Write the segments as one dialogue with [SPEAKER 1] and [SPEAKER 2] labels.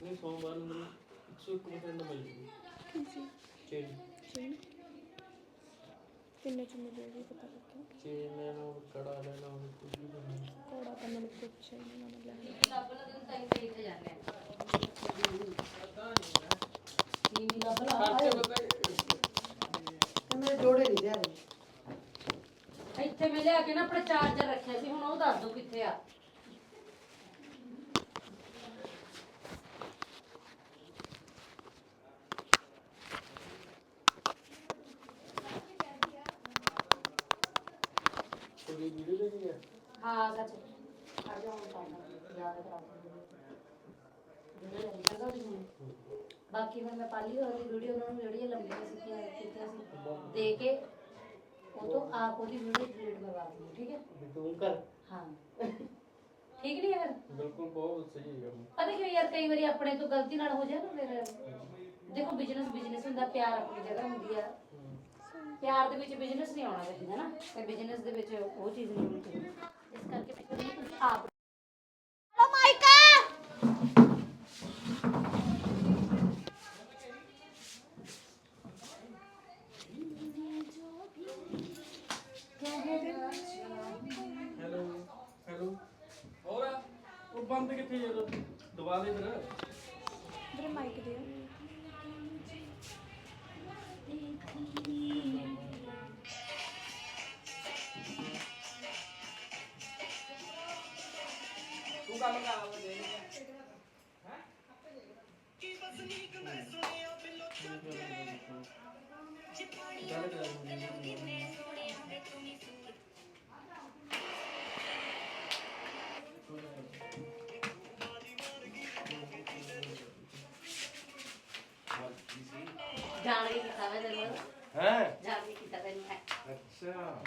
[SPEAKER 1] ਨਹੀਂ ਸੋਮਵਾਰ ਨੂੰ ਮੈਨੂੰ 101% ਮਿਲ ਜੂਗੀ।
[SPEAKER 2] ਕੀ ਸੀ
[SPEAKER 1] ਚੇਨ
[SPEAKER 2] ਚੇਨ ਕਿੰਨੇ ਚ ਮਿਲੇਗੀ ਪਤਾ ਲੱਗਿਆ?
[SPEAKER 1] ਚੇਨ ਲੈਣਾ ਹੋਵੇ ਕੜਾ ਲੈਣਾ ਹੋਵੇ ਕੁਝ ਵੀ ਲੈਣਾ।
[SPEAKER 2] ਕੋੜਾ ਤਾਂ ਮੈਨੂੰ ਪੁੱਛਿਆ ਹੀ ਨਹੀਂ ਮੈਂ ਲੈਣਾ
[SPEAKER 3] ਮੇਰੇ ਜੋੜੇ ਨਹੀਂ ਦੇ ਰਹੇ
[SPEAKER 4] ਇੱਥੇ ਮੈਂ ਲਿਆ ਕੇ ਨਾ ਆਪਣਾ ਚਾਰਜਰ ਰੱਖਿਆ ਸੀ ਹੁਣ ਉਹ ਦੱਸ ਦੋ ਕਿੱਥੇ ਆ।
[SPEAKER 1] ਕੋਈ ਵੀਡੀਓ ਦੇਖੀ ਹੈ
[SPEAKER 4] ਹਾਂ ਸੱਚ ਆ ਜਾ ਹੁਣ ਤਾਂ ਯਾਦ ਕਰਾ ਦਿੰਦੀ ਜਿਹੜੇ ਲੱਗੀ ਚੰਗਾ ਉਹਦੀ ਹੁਣ। ਬਾਕੀ ਹੁਣ ਮੈਂ ਪਾਲੀ ਹੋਈ ਵੀਡੀਓ ਉਹਨਾਂ ਨੂੰ ਜਿਹੜੀਆਂ ਲੰਬੀਆਂ ਸਿੱਖੀਆਂ ਕੀਤੀਆਂ ਸੀ ਦੇ ਕੇ ਉਹ ਤੋਂ ਆਪ ਉਹਦੀ ਵੀਡੀਓ ਡਿਲੀਟ ਕਰਵਾ ਦਿੰਦੀ ਠੀਕ ਹੈ?
[SPEAKER 1] ਵੀ ਤੂੰ ਕਰ।
[SPEAKER 4] ਹਾਂ। ਠੀਕ ਨਹੀਂ ਹੈ ਫਿਰ?
[SPEAKER 1] ਬਿਲਕੁਲ ਬਹੁਤ ਸਹੀ ਹੈ।
[SPEAKER 4] ਪਤਾ ਕਿਉਂ ਯਾਰ ਕਈ ਵਾਰੀ ਆਪਣੇ ਤੋਂ ਗਲਤੀ ਨਾਲ ਹੋ ਜਾਏ ਨਾ ਫਿਰ। ਦੇਖੋ ਬਿਜ਼ਨਸ ਬਿਜ਼ਨਸ ਹੁੰਦਾ ਪਿਆਰ ਆਪਣੀ ਜਗ੍ਹਾ ਹੁੰਦੀ ਆ। ਪਿਆਰ ਦੇ ਵਿੱਚ ਬਿਜ਼ਨਸ ਨਹੀਂ ਆਉਣਾ ਚਾਹੀਦਾ ਨਾ ਤੇ ਬਿਜ਼ਨਸ ਦੇ ਵਿੱਚ ਉਹ ਚੀਜ਼ ਨਹੀਂ ਹੋਣੀ ਚਾਹੀਦੀ। ਇਸ ਕਰਕੇ ਫਿਰ ਤੁਸੀਂ ਆਪ
[SPEAKER 2] ਹਲੋ ਮਾਈਕਾ
[SPEAKER 1] ਹੈਲੋ ਹੈਲੋ ਹੋਰ ਆ? ਉਹ ਬੰਦ ਕਿੱਥੇ ਯਾਰ ਦਬਾ ਦੇ ਫਿਰ।
[SPEAKER 2] ਵੀਰੇ ਮਾਈਕ ਦੇ।
[SPEAKER 4] ਜਾਣ ਕੇ ਕੀਤਾ ਮੈਂ ਤੈਨੂੰ
[SPEAKER 5] ਹੈ?
[SPEAKER 4] ਜਾਣ ਕੇ ਕੀਤਾ ਤੈਨੂੰ ਮੈਂ।
[SPEAKER 5] ਅੱਛਾ।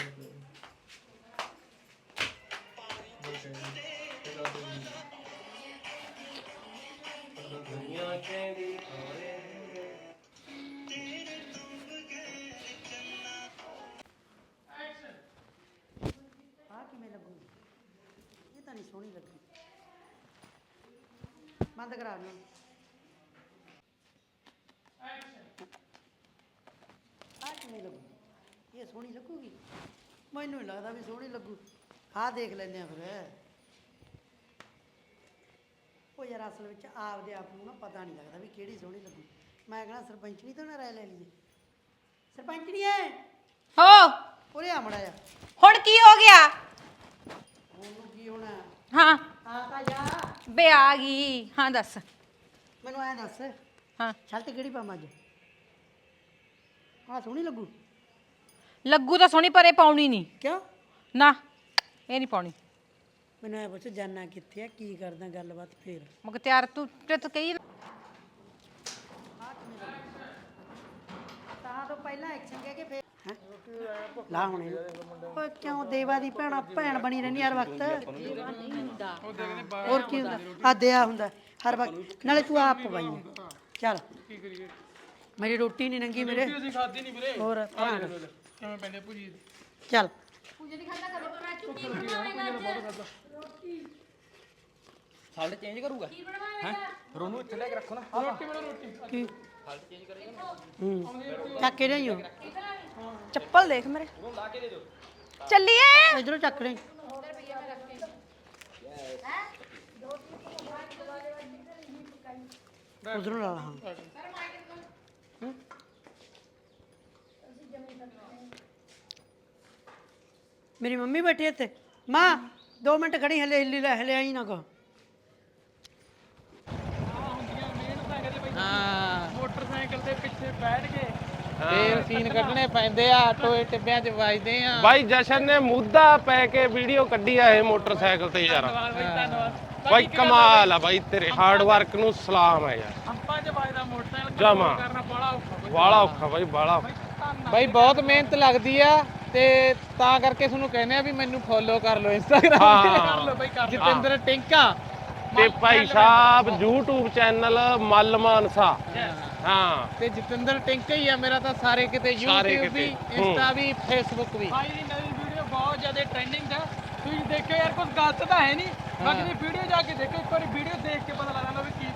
[SPEAKER 5] ਦੁਨੀਆ ਕਹਿੰਦੀ ਹੋਰੇ
[SPEAKER 3] ਆ ਕਿਵੇਂ ਲੱਗੂ? ਇਹ ਤਾਂ ਨਹੀਂ ਸੋਹਣੀ ਲੱਗੀ। ਬੰਦ ਕਰਾ ਲਓ ਆ ਕਿਵੇਂ ਲੱਗੂ ਇਹ ਸੋਹਣੀ ਲੱਗੂਗੀ? ਮੈਨੂੰ ਨਹੀਂ ਲੱਗਦਾ ਵੀ ਸੋਹਣੀ ਲੱਗੂ। ਆ ਦੇਖ ਲੈਂਦੇ ਆ ਫਿਰ। ਉਹ ਯਾਰ ਅਸਲ ਵਿੱਚ ਆਪਦੇ ਆਪ ਨੂੰ ਨਾ ਪਤਾ ਨਹੀਂ ਲੱਗਦਾ ਵੀ ਕਿਹੜੀ ਸੋਹਣੀ ਲੱਗੂ। ਮੈਂ ਕਹਣਾ ਸਰਪੰਚਣੀ ਤੋਂ ਨਾ ਰਾਏ ਲੈ ਲਈਏ। ਸਰਪੰਚਣੀ ਐ
[SPEAKER 6] ਹੋ!
[SPEAKER 3] ਉਰੇ ਆ ਮੜਾ ਜਾ
[SPEAKER 6] ਹੁਣ ਕੀ ਹੋ ਗਿਆ?
[SPEAKER 3] ਉਹਨੂੰ ਕੀ ਹੋਣਾ?
[SPEAKER 6] ਹਾਂ।
[SPEAKER 3] ਆ ਤਾਂ ਜਾ।
[SPEAKER 6] ਬੇ ਆ ਗਈ। ਹਾਂ ਦੱਸ।
[SPEAKER 3] ਮੈਨੂੰ ਐ ਦੱਸ
[SPEAKER 6] ਹਾਂ।
[SPEAKER 3] ਸ਼ਰਟ ਕਿਹੜੀ ਪਾਵਾਂ ਅੱਜ? ਆ ਸੋਹਣੀ ਲੱਗੂ?
[SPEAKER 6] ਲੱਗੂ ਤਾਂ ਸੋਹਣੀ ਪਰੇ ਪਾਉਣੀ ਨਹੀਂ।
[SPEAKER 3] ਕਿਉਂ?
[SPEAKER 6] ਨਾ ਇਹ ਨਹੀਂ ਪਾਉਣੀ।
[SPEAKER 3] ਮੈਨੂੰ ਐ ਪੁੱਛ ਜਾਨਾ ਕਿੱਥੇ ਆ ਕੀ ਕਰਦਾ ਗੱਲਬਾਤ ਫੇਰ।
[SPEAKER 6] ਮੁਖਤਿਆਰ ਤੂੰ ਤੇ ਤੂੰ ਕਹੀ
[SPEAKER 3] ਤਾਂ ਤੋਂ ਪਹਿਲਾਂ ਐਕਸ਼ਨ ਕਹਿ ਕੇ ਫੇਰ। ਹੈਂ? ਲਾ ਹੁਣ ਇਹਨੂੰ। ਓਏ ਕਿਉਂ ਦੇਵਾ ਦੀ ਭੈਣਾ ਭੈਣ ਬਣੀ ਰਹਿੰਦੀ ਹਰ ਵਕਤ? ਹੋਰ ਕੀ ਹੁੰਦਾ? ਆ ਦਿਆ ਹੁੰਦਾ ਹਰ ਵਕਤ। ਨਾਲੇ ਤੂੰ ਆਪ ਪਵਾਈ। ਚੱਲ। ਮੇਰੀ ਰੋਟੀ ਨਹੀਂ ਨੰਗੀ ਮੇਰੇ।
[SPEAKER 1] ਅਸੀਂ ਖਾਦੀ ਨਹੀਂ ਵੀਰੇ।
[SPEAKER 3] ਹੋਰ
[SPEAKER 1] ਕਿਵੇਂ ਪੈਂਦੇ ਭੁਜੀ
[SPEAKER 3] ਚੱਲ।
[SPEAKER 1] ਸਾਲਟ ਚੇਂਜ ਕਰੂਗਾ? ਹੈ ਫਿਰ ਉਹਨੂੰ ਇੱਥੇ ਲੈ ਕੇ ਰੱਖੋ ਨਾ। ਰੋਟੀ ਬਣਾ ਰੋਟੀ।
[SPEAKER 3] ਕੀ? ਹੂੰ। ਚੱਕ ਕੇ ਲਿਆਈਓ
[SPEAKER 2] ਚੱਪਲ ਦੇਖ ਮੇਰੇ। ਚੱਲੀਏ।
[SPEAKER 3] ਇਧਰੋਂ ਚੱਕ ਲਈ ਉਧਰੋਂ ਲਾ ਲਾ ਹਾਂ। ਮੇਰੀ ਮੰਮੀ ਬੈਠੀ ਇੱਥੇ। ਮਾਂ 2 ਮਿੰਟ ਖੜੀ ਹਲੇ ਹਿੱਲੀ ਲੈ ਹਲੇ ਆਈ ਨਾ ਕੋ।
[SPEAKER 1] ਮੋਟਰਸਾਈਕਲ ਦੇ ਪਿੱਛੇ ਬੈਠ ਕੇ।
[SPEAKER 7] ਤੇ ਸੀਨ ਕੱਢਣੇ ਪੈਂਦੇ ਆ ਟੋਏ ਟਿੱਬਿਆਂ 'ਚ ਵੱਜਦੇ ਆ।
[SPEAKER 5] ਬਾਈ ਜਸ਼ਨ ਨੇ ਮੁੱਦਾ ਪੈ ਕੇ ਵੀਡੀਓ ਕੱਢੀ ਆ ਇਹ ਮੋਟਰਸਾਈਕਲ ਤੇ ਯਾਰ।
[SPEAKER 1] ਬਾਈ ਧੰਨਵਾਦ।
[SPEAKER 5] ਬਾਈ ਕਮਾਲ ਆ ਬਾਈ ਤੇਰੇ ਹਾਰਡ ਵਰਕ ਨੂੰ ਸਲਾਮ ਹੈ ਯਾਰ।
[SPEAKER 1] ਅੰਪਾਂ ਚ ਵੱਜਦਾ ਮੋਟਰਸਾਈਕਲ
[SPEAKER 5] ਜਮਾ।
[SPEAKER 1] ਕਰਨਾ ਬੜਾ ਔਖਾ ਬਾਈ।
[SPEAKER 5] ਬਾਲਾ ਔਖਾ ਬਾਈ ਬਾਲਾ ਔਖਾ।
[SPEAKER 7] ਬਾਈ ਬਹੁਤ ਮਿਹਨਤ ਲੱਗਦੀ ਆ। ਤੇ ਤਾਂ ਕਰਕੇ ਤੁਹਾਨੂੰ ਕਹਿੰਦੇ ਆ ਵੀ ਮੈਨੂੰ ਫੋਲੋ ਕਰ ਲਓ ਇੰਸਟਾਗ੍ਰਾਮ ਤੇ।
[SPEAKER 5] ਹਾਂ।
[SPEAKER 1] ਲੋ ਬਾਈ ਕਰ
[SPEAKER 7] ਜਤਿੰਦਰ ਟਿੰਕਾ।
[SPEAKER 5] ਤੇ ਭਾਈ ਸਾਹਿਬ YouTube ਚੈਨਲ ਮੱਲ ਮਾਨਸਾ। ਹਾਂ।
[SPEAKER 7] ਤੇ ਜਤਿੰਦਰ ਟਿੰਕਾ ਹੀ ਆ ਮੇਰਾ ਤਾਂ ਸਾਰੇ ਕਿਤੇ
[SPEAKER 5] ਸਾਰੇ
[SPEAKER 7] YouTube ਵੀ
[SPEAKER 5] ਕਿਤੇ, ਹੂੰ।
[SPEAKER 7] ਇੰਸਟਾ ਵੀ ਫੇਸਬੁੱਕ ਵੀ।
[SPEAKER 1] ਭਾਈ ਦੀ ਨਵੀਂ ਵੀਡੀਓ ਬਹੁਤ ਜ਼ਿਆਦਾ ਟ੍ਰੈਂਡਿੰਗ 'ਚ ਆ। ਤੁਸੀਂ ਦੇਖਿਓ ਯਾਰ ਕੁਝ ਗਲਤ ਤਾਂ ਹੈ ਨਹੀਂ। ਬਾਕੀ ਦੀ ਵੀਡੀਓ ਜਾ ਕੇ ਦੇਖੋ ਇੱਕ ਵਾਰੀ ਵੀਡੀਓ ਦੇਖ ਕੇ ਪਤਾ ਲੱਗ ਜਾਂਦਾ ਵੀ ਕੀ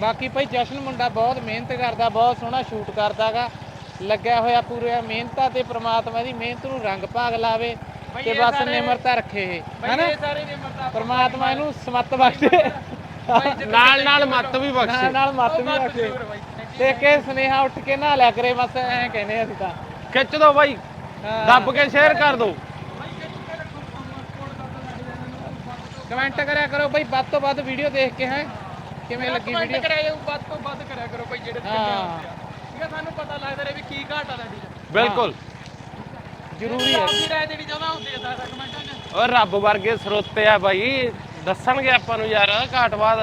[SPEAKER 7] ਬਾਕੀ ਭਾਈ ਜਸ਼ਨ ਮੁੰਡਾ ਬਹੁਤ ਮਿਹਨਤ ਕਰਦਾ ਬਹੁਤ ਸੋਹਣਾ ਸ਼ੂਟ ਕਰਦਾਗਾ। ਲੱਗਿਆ ਹੋਇਆ ਪੂਰੇ ਮਿਹਨਤਾਂ ਤੇ ਪ੍ਰਮਾਤਮਾ ਦੀ ਮਿਹਨਤ ਨੂੰ ਰੰਗ ਭਾਗ ਲਾਵੇ ਤੇ ਬਸ ਨਿਮਰਤਾ ਰੱਖੇ ਇਹ। ਹੈਨਾ? ਪ੍ਰਮਾਤਮਾ ਇਹਨੂੰ ਸਮੱਤ ਬਖਸ਼ੇ।
[SPEAKER 5] ਨਾਲ ਨਾਲ ਮੱਤ ਵੀ
[SPEAKER 7] ਨਾਲ
[SPEAKER 5] ਬਖਸ਼ੇ
[SPEAKER 7] ਨਾਲ ਮੱਤ ਵੀ ਰੱਖੇ ਤੇ ਕੇ ਸੁਨੇਹਾ ਉੱਠ ਕੇ ਨਾ ਲਿਆ ਕਰੇ ਬਸ ਐਂ ਕਹਿੰਦੇ ਅਸੀਂ ਤਾਂ।
[SPEAKER 5] ਖਿੱਚ ਦੋ ਬਾਈ। ਦੱਬ ਕੇ ਸ਼ੇਅਰ ਕਰ ਦੋ।
[SPEAKER 7] ਕਮੈਂਟ ਕਰਿਆ ਕਰੋ ਭਾਈ ਵੱਧ ਤੋਂ ਵੱਧ ਵੀਡੀਓ ਦੇਖ ਕੇ ਹੈ। ਕਿਵੇਂ ਲੱਗੀ ਵੀਡੀਓ
[SPEAKER 1] ਕਰਿਆ ਜਾਊ ਵੱਧ ਤੋਂ ਵੱਧ ਕਰਿਆ ਕਰੋ ਭਾਈ ਜਿਹੜੇ
[SPEAKER 7] ਹਾਂ।
[SPEAKER 1] ਠੀਕ ਹੈ ਸਾਨੂੰ ਪਤਾ ਲੱਗਦਾ ਰਹੇ ਵੀ ਕੀ ਘਾਟ ਆ ਤੁਹਾਡੀ
[SPEAKER 5] ਬਿਲਕੁਲ।
[SPEAKER 7] ਜ਼ਰੂਰੀ ਹੈ।
[SPEAKER 1] ਆਪਦੀ ਰਾਏ ਦੇਣੀ ਚਾਹੁੰਦਾ ਉਹ ਦੇ ਸਕਦਾ ਕਮੈਂਟਾਂ 'ਚ।
[SPEAKER 5] ਓ ਰੱਬ ਵਰਗੇ ਸਰੋਤੇ ਆ ਬਾਈ ਦੱਸਣਗੇ ਆਪਾਂ ਨੂੰ ਯਾਰ ਘਾਟ ਬਾਅਦ।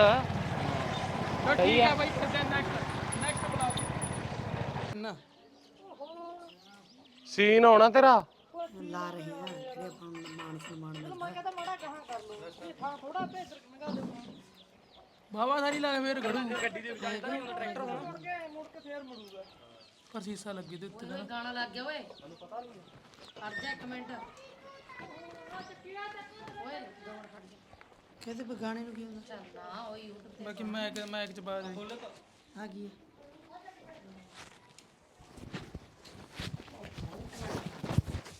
[SPEAKER 1] ਚਲੋ ਠੀਕ ਹੈ ਭਾਈ ਫਿਰ ਨੈਕਸਟ ਨੈਕਸਟ ਬੁਲਾਓ
[SPEAKER 5] ਸੀਨ ਆਉਣਾ ਤੇਰਾ?
[SPEAKER 3] ਲਾ ਰਹੇ ਆ ਜਿਹੜੇ ਆਪਾਂ ਨੂੰ ਮਾਨ ਸਨਮਾਨ ਮਿਲਦਾ
[SPEAKER 1] ਬਾਬਾ ਸਾਰੀ ਲਾ ਫੇਰ ਗੜੂ ਗੱਡੀ ਦੇ ਵਿੱਚ ਟਰੈਕਟਰ ਮੁੜ ਕੇ ਮੁੜ ਕੇ ਫੇਰ ਮੁੜੂਗਾ ਪਰ ਸੀਸਾ ਲੱਗੇ ਤੇ ਉੱਤੇ।
[SPEAKER 4] ਗਾਣਾ ਲੱਗ ਗਿਆ ਓਏ। ਖੜ ਜਾ ਇੱਕ ਮਿੰਟ। ਓਏ ਦੌੜ ਖੜ ਜਾ।
[SPEAKER 3] ਕਹਿੰਦੇ ਨੂੰ ਕੀ ਹੁੰਦਾ?
[SPEAKER 4] ਚੱਲ ਨਾ YouTube
[SPEAKER 1] ਬਾਕੀ ਮੈਂ ਇੱਕ ਮੈਂ ਇੱਕ ਚ ਬਾਅਦ
[SPEAKER 3] ਆ ਕੀ ਹੈ।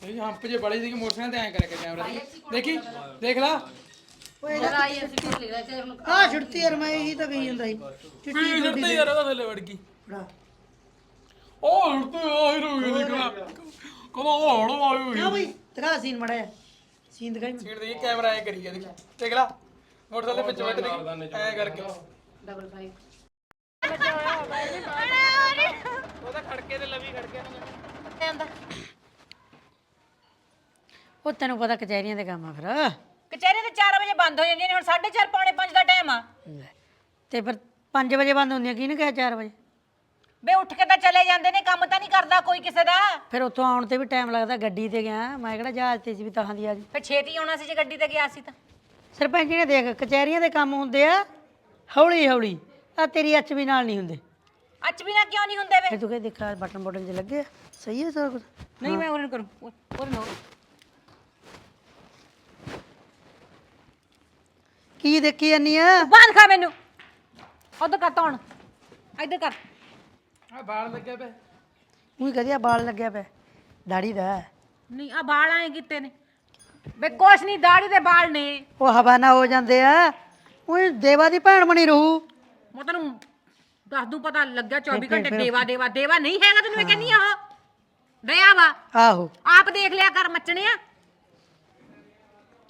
[SPEAKER 1] ਇਹ ਹੰਪ ਜੇ ਬੜੀ ਸੀ ਕਿ ਮੋਟਰਸਾਈਕਲ ਤੇ ਐ ਕਰਕੇ ਕੈਮਰਾ ਦੇਖੀ ਦੇਖ ਲਾ।
[SPEAKER 3] ਆ ਛੁੱਟੀ ਯਾਰ ਮੈਂ ਇਹੀ ਤਾਂ ਕਹੀ ਜਾਂਦਾ ਸੀ। ਚਿੱਟੀ
[SPEAKER 1] ਛੱਡਤੇ ਯਾਰ ਉਹਦਾ ਥੱਲੇ ਵੜ ਗਈ
[SPEAKER 3] ਫੜਾ।
[SPEAKER 1] ਉਹ ਹੜਤੇ ਆ ਹੀ ਰੋ ਗਿਆ ਦੇਖਣਾ ਕਮਾ ਉਹ ਹੜ ਆਈ ਹੋਈ
[SPEAKER 3] ਆ ਬਈ? ਦਿਖਾ ਸੀਨ ਮੜਿਆ ਸੀਨ ਦਿਖਾਈ। ਮੈਨੂੰ।
[SPEAKER 1] ਦੇ ਕੈਮਰਾ ਐ ਕਰੀ ਗਿਆ ਦੇਖ ਦੇਖ ਲਾ ਮੋਟਰਸਾਈਕਲ ਦੇ ਵਿੱਚ ਬੈਠ ਦੇਖੀ। ਐ ਕਰਕੇ।
[SPEAKER 4] ਡਬਲ ਫਾਈਵ
[SPEAKER 1] ਉਹਦਾ ਖੜਕੇ ਤੇ ਲਵੀ ਖੜ ਗਿਆ
[SPEAKER 3] ਉਹ ਤੈਨੂੰ ਪਤਾ ਕਚਹਿਰੀਆਂ ਦੇ ਕੰਮ ਆ ਫਿਰ।
[SPEAKER 6] ਕਚਹਿਰੀ ਤੇ 4 ਵਜੇ ਬੰਦ ਹੋ ਜਾਂਦੀਆਂ ਨੇ ਹੁਣ 4:30 ਪੌਣੇ 5 ਦਾ ਟਾਈਮ ਆ।
[SPEAKER 3] ਲੈ। ਤੇ ਫਿਰ 5 ਵਜੇ ਬੰਦ ਹੁੰਦੀਆਂ ਕਿਹਨੇ ਕਿਹਾ 4 ਵਜੇ?
[SPEAKER 6] ਬੇ ਉੱਠ ਕੇ ਤਾਂ ਚਲੇ ਜਾਂਦੇ ਨੇ ਕੰਮ ਤਾਂ ਨਹੀਂ ਕਰਦਾ ਕੋਈ ਕਿਸੇ ਦਾ।
[SPEAKER 3] ਫਿਰ ਉੱਥੋਂ ਆਉਣ ਤੇ ਵੀ ਟਾਈਮ ਲੱਗਦਾ ਗੱਡੀ ਤੇ ਗਿਆ ਮੈਂ ਕਿਹੜਾ ਜਹਾਜ਼ ਤੇ ਸੀ ਵੀ ਤਹਾਂ ਦੀ ਆ ਗਈ।
[SPEAKER 6] ਫਿਰ ਛੇਤੀ ਆਉਣਾ ਸੀ ਜੇ ਗੱਡੀ ਤੇ ਗਿਆ ਸੀ ਤਾਂ।
[SPEAKER 3] ਸਰਪੰਚ ਜੀ ਨੇ ਦੇਖ ਕਚਹਿਰੀਆਂ ਦੇ ਕੰਮ ਹੁੰਦੇ ਆ ਹੌਲੀ ਹੌਲੀ ਆ ਤੇਰੀ ਅੱਚ ਵੀ ਨਾਲ ਨਹੀਂ ਹੁੰਦੇ।
[SPEAKER 6] ਅੱਜ ਵੀ ਨਾ ਕਿਉਂ ਨਹੀਂ ਹੁੰਦੇ ਵੇ?
[SPEAKER 3] ਫਿਰ ਤੂੰ ਕਹੇ ਦੇਖਾ ਬਟਨ ਬਟਨ ਜੇ ਲੱਗੇ ਆ ਸਹੀ ਹੈ ਸਾਰਾ ਕੁਝ
[SPEAKER 6] ਨਹੀਂ ਮੈਂ ਉਹਨਾਂ ਨੂੰ ਕਰੂੰ ਉਹਨਾਂ ਨੂੰ
[SPEAKER 3] ਕੀ ਦੇਖੀ ਜਾਨੀ ਆ?
[SPEAKER 6] ਬਾਂਧ ਖਾ ਮੈਨੂੰ। ਉਧਰ ਕਰ ਤੌਣ ਇੱਧਰ ਕਰ।
[SPEAKER 1] ਆ ਬਾਲ ਲੱਗਿਆ ਪਿਆ।
[SPEAKER 3] ਉਹੀ ਕਹਦੇ ਬਾਲ ਲੱਗਿਆ ਪਿਆ। ਦਾੜੀ ਦਾ।
[SPEAKER 6] ਨਹੀਂ ਆ ਵਾਲ ਆਏ ਕੀਤੇ ਨੇ। ਬੇ ਕੁਛ ਨਹੀਂ ਦਾੜੀ ਦੇ ਵਾਲ ਨੇ।
[SPEAKER 3] ਉਹ ਹਵਾਨਾ ਹੋ ਜਾਂਦੇ ਆ। ਉਹ ਦੇਵਾ ਦੀ ਭੈਣ ਬਣੀ ਰਹੂ।
[SPEAKER 6] ਮੈਂ ਤੈਨੂੰ ਦੱਸ ਦੂੰ ਪਤਾ ਲੱਗਿਆ 24 ਘੰਟੇ ਦੇਵਾ ਦੇਵਾ ਦੇਵਾ ਨਹੀਂ ਹੈਗਾ ਤੈਨੂੰ ਮੈਂ ਕਹਿੰਨੀ ਆ ਉਹ। ਦਇਆ ਵਾ।
[SPEAKER 3] ਆਹੋ।
[SPEAKER 6] ਆਪ ਦੇਖ ਲਿਆ ਕਰ ਮੱਚਣੇ ਆ।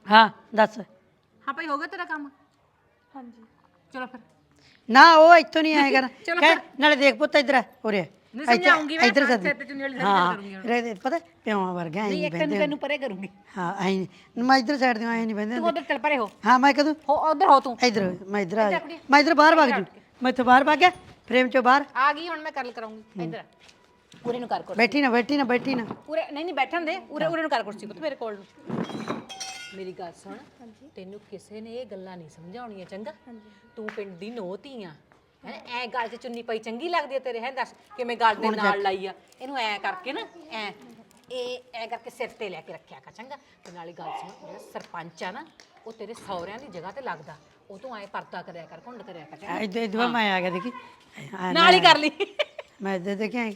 [SPEAKER 3] ਹਾਂ ਦੱਸ।
[SPEAKER 6] ਹਾਂ ਭਾਈ ਹੋ ਗਿਆ ਤੇਰਾ ਕੰਮ? ਹਾਂਜੀ। ਚਲੋ ਫਿਰ।
[SPEAKER 3] ਨਾ ਉਹ ਇੱਥੋਂ ਨਹੀਂ ਆਏਗਾ ਨਾ
[SPEAKER 6] ਚਲੋ
[SPEAKER 3] ਕਹਿ, ਨਾਲੇ ਦੇਖ ਪੁੱਤ ਇੱਧਰ ਆ, ਉਰੇ।
[SPEAKER 6] ਨਹੀਂ
[SPEAKER 3] ਇੱਧਰ-
[SPEAKER 6] ਸਮਝਾਉਂਗੀ ਮੈਂ,
[SPEAKER 3] ਇੱਧਰ ਸੱਦ।
[SPEAKER 6] ਤੇ ਚੁੰਨੀ ਵਾਲੀ ਕਰੂੰਗੀ
[SPEAKER 3] ਪਤਾ ਪਿਓਾਂ ਵਰਗਾ
[SPEAKER 6] ਨਹੀਂ
[SPEAKER 3] ਨਹੀਂ
[SPEAKER 6] ਇੱਕ ਤੈਨੂੰ ਪਰੇ ਕਰੂੰਗੀ।
[SPEAKER 3] ਹਾਂ ਐਂ ਨੀ। ਮੈਂ ਇੱਧਰ ਸਾਈਡ ਤੇ ਐਂ ਨਹੀਂ ਬਹਿੰਦੇ
[SPEAKER 6] ਤੂੰ ਉਧਰ ਚੱਲ ਪਰੇ ਹੋ।
[SPEAKER 3] ਹਾਂ ਮੈਂ ਕਦੋਂ?
[SPEAKER 6] ਹੋ ਉਧਰ ਹੋ ਤੂੰ।
[SPEAKER 3] ਇੱਧਰ ਮੈਂ ਇੱਧਰ ਆ ਮੈਂ ਇੱਧਰ ਬਾਹਰ ਭੱਜ ਜੂ। ਮੈਂ ਇੱਥੋਂ ਬਾਹਰ ਭੱਗ ਗਿਆ ਫਰੇਮ ਚੋਂ ਬਾਹਰ।
[SPEAKER 6] ਆ ਗਈ ਹੁਣ ਮੈਂ ਗੱਲ ਕਰਾਉਂਗੀ ਇੱਧਰ ਉਰੇ ਨੂੰ ਕਰ ਕੁਰਸੀ।
[SPEAKER 3] ਬੈਠੀ ਨਾ ਬੈਠੀ ਨਾ ਬੈਠੀ ਨਾ।
[SPEAKER 6] ਉਰੇ ਨਹੀਂ ਨਹੀਂ ਬੈਠਣ ਦੇ। ਉਰੇ ਉਰੇ ਨੂੰ ਕਰ ਕੁਰਸੀ ਪੁੱਤ ਮੇਰੇ ਕੋਲ ਨੂੰ। ਮੇਰੀ ਗੱਲ ਸੁਣ। ਤੈਨੂੰ ਕਿਸੇ ਨੇ ਇਹ ਗੱਲਾਂ ਨਹੀਂ ਸਮਝਾਉਣੀਆਂ ਚੰਗਾ? ਤੂੰ ਪਿੰਡ ਦੀ ਨੋਤੀ ਆ। ਹੈ ਐ ਗੱਲ 'ਚ ਚੁੰਨੀ ਪਈ ਚੰਗੀ ਲੱਗਦੀ ਹੈ ਤੇਰੇ ਹੈ ਦੱਸ ਕਿਵੇਂ ਗੱਲ ਦੇ ਨਾਲ ਲਾਈ ਆ। ਇਹਨੂੰ ਐ ਕਰਕੇ ਨਾ ਐ ਇਹ ਐ ਕਰਕੇ ਸਿਰ ਤੇ ਲੈ ਕੇ ਰੱਖਿਆ ਕਰ ਚੰਗਾ? ਤੇ ਨਾਲੇ ਗੱਲ ਸੁਣ ਜਿਹੜਾ ਸਰਪੰਚ ਆ ਨਾ ਉਹ ਤੇਰੇ ਸਹੁਰਿਆਂ ਦੀ ਜਗ੍ਹਾ ਤੇ ਲੱਗਦਾ। ਉਹ ਤੂੰ ਐ ਪਰਦਾ ਕਰਿਆ ਕਰ ਘੁੰਡ ਕਰਿਆ ਕਰ ਚੰਗਾ?
[SPEAKER 3] ਇੱਧਰ ਮੈਂ ਆ ਗਿਆ ਦੇਖੀ। ਆ
[SPEAKER 6] ਨਾਲ ਹੀ ਕਰ ਲਈ।
[SPEAKER 3] ਮੈਂ ਇੱਧਰ ਦੇਖਿਆ